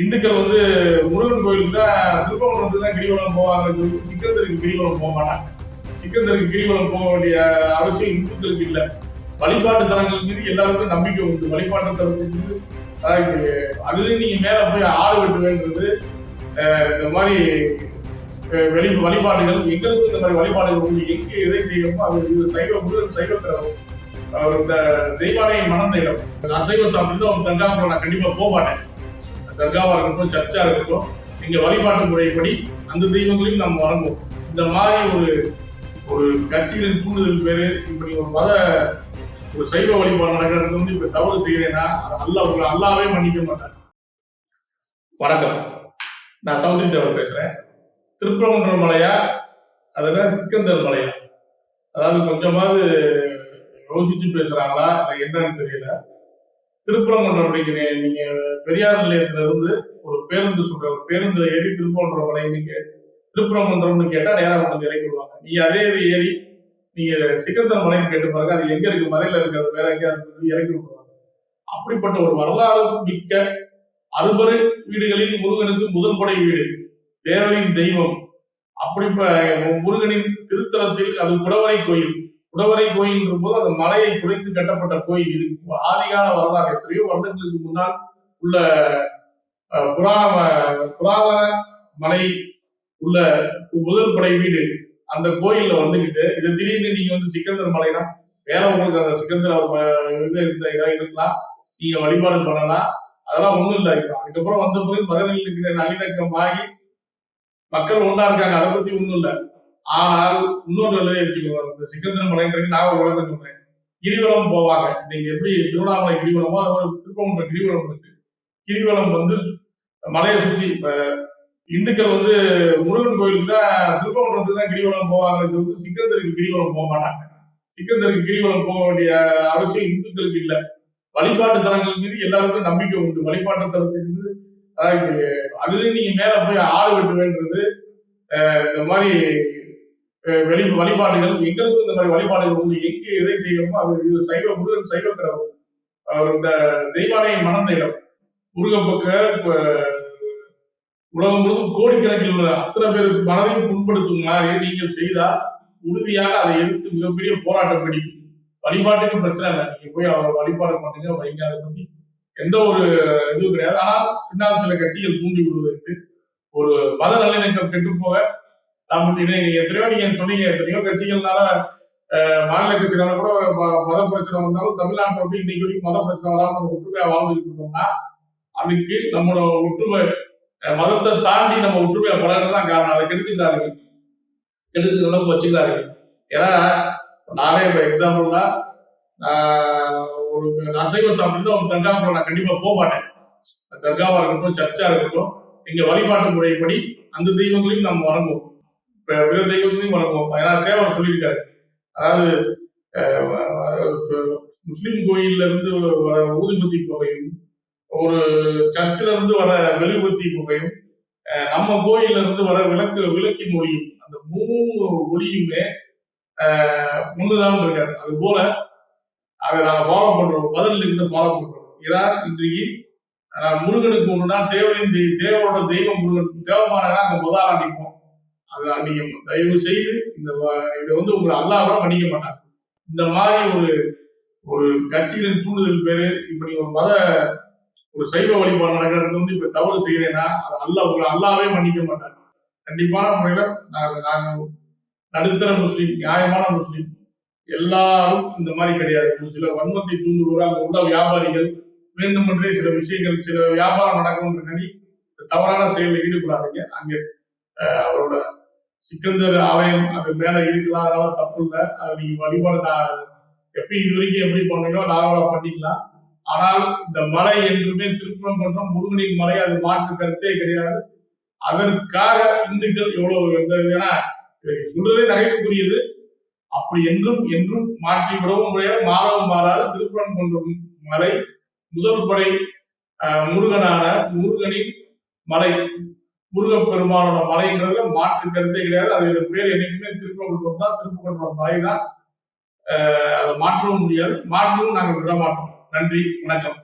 இந்துக்கள் வந்து முருகன் கோயிலுக்கு தான் திருப்பவனத்துக்கு தான் கிரிவலம் போவாங்க சிக்கந்தருக்கு கிரிவலம் போக மாட்டாங்க. சிக்கந்தருக்கு கிரிவலம் போக வேண்டிய அவசியம் இந்துக்களுக்கு இல்லை. வழிபாட்டு தலங்கள் மீது எல்லாருக்கும் நம்பிக்கை உண்டு. வழிபாட்டு தலங்கள் மீது அதாவது அதுலயும் நீங்கள் மேலே போய் ஆள் வெட்டுவேன்றது இந்த மாதிரி வெளி வழிபாடுகள் எங்களுக்கு இந்த மாதிரி வழிபாடுகள் உண்டு எங்க எதை செய்யணுமோ அது இது சைவ முருகன் சைவத்தில் அவர் இந்த தெய்வாலயம் மணந்த இடம். அசைவ சாப்பிட்டு அவன் தர்காவுக்குள்ள நான் கண்டிப்பாக போக மாட்டேன். தர்காவாக இருக்கட்டும் சர்ச்சாக இருக்கட்டும் எங்க வழிபாட்டு முறைப்படி அந்த தெய்வங்களையும் நம்ம வணங்குவோம். இந்த மாதிரி ஒரு ஒரு கட்சிகளின் தூண்டுதல் பேரு இப்படி ஒரு மத ஒரு சைவ வழிபாடு நடக்கிறது வந்து இப்ப தவறு செய்யறேன்னா அது அல்ல உங்களை அல்லாவே மன்னிக்க மாட்டார். வணக்கம். நான் சௌத்ரி தேவர் பேசுறேன். திருப்பரங்குன்ற மலையா அதில் சிக்கந்தர் மலையா? அதாவது கொஞ்சமாவது யோசிச்சு பேசுறாங்களா இல்லை என்னன்னு தெரியல. திருப்பரங்குன்றம் அப்படிங்கிற நீங்க பெரியார் நிலையத்துல இருந்து ஒரு பேருந்து சொல்ற ஒரு பேருந்துல ஏறி திருப்பரங்குன்றம் மலை திருப்பரங்குன்றம்னு கேட்டா நேரா வந்து இறக்கி விடுவாங்க. நீங்க அதே இது ஏறி நீங்க சிக்கந்தர் மலைன்னு கேட்டு பாருங்க அது எங்க இருக்கு? மலையில இருக்கிறது வேற எங்கேயாவது இறக்கி விட்டுருவாங்க அப்படிப்பட்ட ஒரு வரலாறு மிக்க அறுபது வீடுகளில் முருகனுக்கு முதல் படை வீடு தேவரின் தெய்வம். அப்படி முருகனின் திருத்தலத்தில் அது குடவரை கோயில். குடவரை கோயில் போது அந்த மலையை குறைத்து கட்டப்பட்ட கோயில். இது ஆதிகால வரலாறு. எத்தனையோ வருடங்களுக்கு முன்னால் உள்ள அஹ், புராண புராதன மலை உள்ள முதல் படை வீடு அந்த கோயில்ல வந்துகிட்டு இது திடீர்னு நீங்க வந்து சிக்கந்தர் மலைனா வேற உங்களுக்கு அந்த சிக்கந்தர் அவர் இது இந்த இதாக இருக்கலாம். நீங்க வழிபாடு பண்ணலாம். அதெல்லாம் ஒண்ணும் இல்லை. இப்போ அதுக்கப்புறம் வந்த பிறகு மதுரையில் இருக்கிற நல்லிணக்கம் ஆகி மக்கள் ஒன்றா இருக்காங்க. அதை பத்தி ஒண்ணும் இல்லை. ஆனால் இன்னொன்று எழுதி வச்சுக்கோங்க. இந்த மலைன்றது நான் ஒரு சொல்றேன். கிரிவலம் போவாங்க. நீங்க எப்படி திருவண்ணாமலை கிரிவலமோ அது மாதிரி திருப்பவன்ற கிரிவலம் இருக்கு. கிரிவலம் வந்து மலையை சுற்றி இப்ப இந்துக்கள் வந்து முருகன் கோயிலுக்கு தான் திருப்பவன்றத்துக்கு தான் கிரிவலம் போவாங்க. வந்து சிக்கந்தருக்கு கிரிவலம் போக மாட்டாங்க. சிக்கந்தருக்கு கிரிவலம் போக வேண்டிய அவசியம் இந்துக்களுக்கு இல்லை. வழிபாட்டு தலங்கள் மீது எல்லாருக்கும் நம்பிக்கை உண்டு. வழிபாட்டு தலத்துக்கு மீது அதாவது அதுலேயும் நீங்க மேல போய் ஆள் வெட்டுவேன்றது இந்த மாதிரி வெளி வழிபாடுகள் எங்களுக்கும் இந்த மாதிரி வழிபாடுகள் உண்டு. எங்க எதை செய்யணுமோ அது இது சைவ முருகன் சைவ கடவுள் அவர் இந்த தெய்வாலய மணந்த இடம். முருகப்பக்க உலகம் முழுவதும் கோடிக்கணக்கில் உள்ள அத்தனை பேர் மனதையும் புண்படுத்தும் மாதிரி நீங்கள் செய்தால் உறுதியாக அதை எதிர்த்து மிகப்பெரிய போராட்டம் பிடிக்கும் வழிபாட்டுக்கு பிரச்சனை இல்லை. நீங்க போய் அவர் வழிபாடு பண்ணுங்க வைங்க. அதை பத்தி எந்த ஒரு இதுவும் கிடையாது. ஆனால் பின்னால் சில கட்சிகள் தூண்டி விடுவதற்கு ஒரு மத நல்லிணக்கம் கெட்டு போக நீங்க எத்தனையோ நீங்க சொன்னீங்க எத்தனையோ கட்சிகள்னால மாநில கட்சிகளால கூட ம- மத பிரச்சனை வந்தாலும் தமிழ்நாட்டை வந்து இன்னைக்கு வரைக்கும் மத பிரச்சனை வராமல் நம்ம ஒற்றுமையா வாழ்ந்துட்டு இருக்கோம்னா அதுக்கு நம்மளோட ஒற்றுமை மதத்தை தாண்டி நம்ம ஒற்றுமையா பழகிறது தான் காரணம். அதை கெடுத்துக்கிறார்கள் கெடுத்துக்கிற அளவுக்கு வச்சுக்கிறாரு ஏன்னா நானே இப்போ எக்ஸாம்பிள்னா ஒரு அசைவ சாப்பிட்டு ஒரு தர்காவுக்குள்ள நான் கண்டிப்பா போக மாட்டேன். தர்காவா இருக்கட்டும் சர்ச்சா இருக்கட்டும் எங்க வழிபாட்டு முறைப்படி அந்த தெய்வங்களையும் நம்ம வணங்குவோம். இப்ப பிற தெய்வங்களையும் ஏன்னா தேவர் சொல்லியிருக்காரு. அதாவது முஸ்லீம் கோயில்ல இருந்து வர ஊதுபத்தி புகையும் ஒரு சர்ச்சில் இருந்து வர மெழுகுபத்தி புகையும் நம்ம கோயில்ல இருந்து வர விளக்கு விளக்கின் ஒளியும் அந்த மூணு ஒளியுமே அஹ், ஒண்ணுதான் இருக்காரு. அது போல அதை நாங்கள் ஃபாலோ பண்றோம். பதில் இருந்து ஃபாலோ பண்றோம். இதான் இன்றைக்கு நான் முருகனுக்கு ஒண்ணுனா தேவரின் தேவனோட தேவரோட தெய்வம் முருகன் தேவமானதா அங்கே முதல் அடிப்போம் அது நீங்க தயவு செய்து இந்த வ- இதை வந்து உங்களை அல்லாஹ் மன்னிக்க மாட்டாங்க இந்த மாதிரி ஒரு ஒரு கட்சிகளின் தூண்டுதல் பேரு இப்படி ஒரு மத ஒரு சைவ வழிபாடு நடக்கிறது வந்து இப்ப தவறு செய்யறேன்னா அது அல்ல உங்களை அல்லாவே மன்னிக்க மாட்டாங்க கண்டிப்பான முறையில நாங்கள் நாங்கள் நடுத்தர முஸ்லீம் நியாயமான முஸ்லீம் எல்லாரும் இந்த மாதிரி கிடையாது. சில வன்மத்தை தூண்டுகிற அங்க உள்ள வியாபாரிகள் வேண்டுமென்றே சில விஷயங்கள் சில வியாபாரம் நடக்கணும்ன்றி தவறான செயலில் ஈடுபடாதீங்க. அங்கே அவரோட சிக்கந்தர் ஆலயம் அது மேல இருக்கலாம் அதனால தப்பு இல்லை. அது நீங்க வழிபாடு நான் எப்படி இது வரைக்கும் எப்படி பண்ணீங்களோ நார்மலா பண்ணிக்கலாம். ஆனால் இந்த மலை என்றுமே திருப்பணம் பண்றோம் முருகனின் மலை அது மாற்று கருத்தே கிடையாது. அதற்காக இந்துக்கள் எவ்வளவு ஏன்னா சொல்றதே நகைப்புக்குரியது. அப்படி என்றும் என்றும் மாற்றி விடவும் முடியாது. மாறவும் மாறாது. திருப்பணம் பண்ற மலை முதல் படை முருகனான முருகனின் மலை. முருகப்பெருமானோட மலைங்கிறதுல மாற்று கருத்தே கிடையாது. அதோட பேர் என்னைக்குமே திருப்பகுன்றம் தான் திருப்பகுன்றம் மலை தான் அதை மாற்றவும் முடியாது. மாற்றவும் நாங்கள் விட மாட்டோம். நன்றி. வணக்கம்.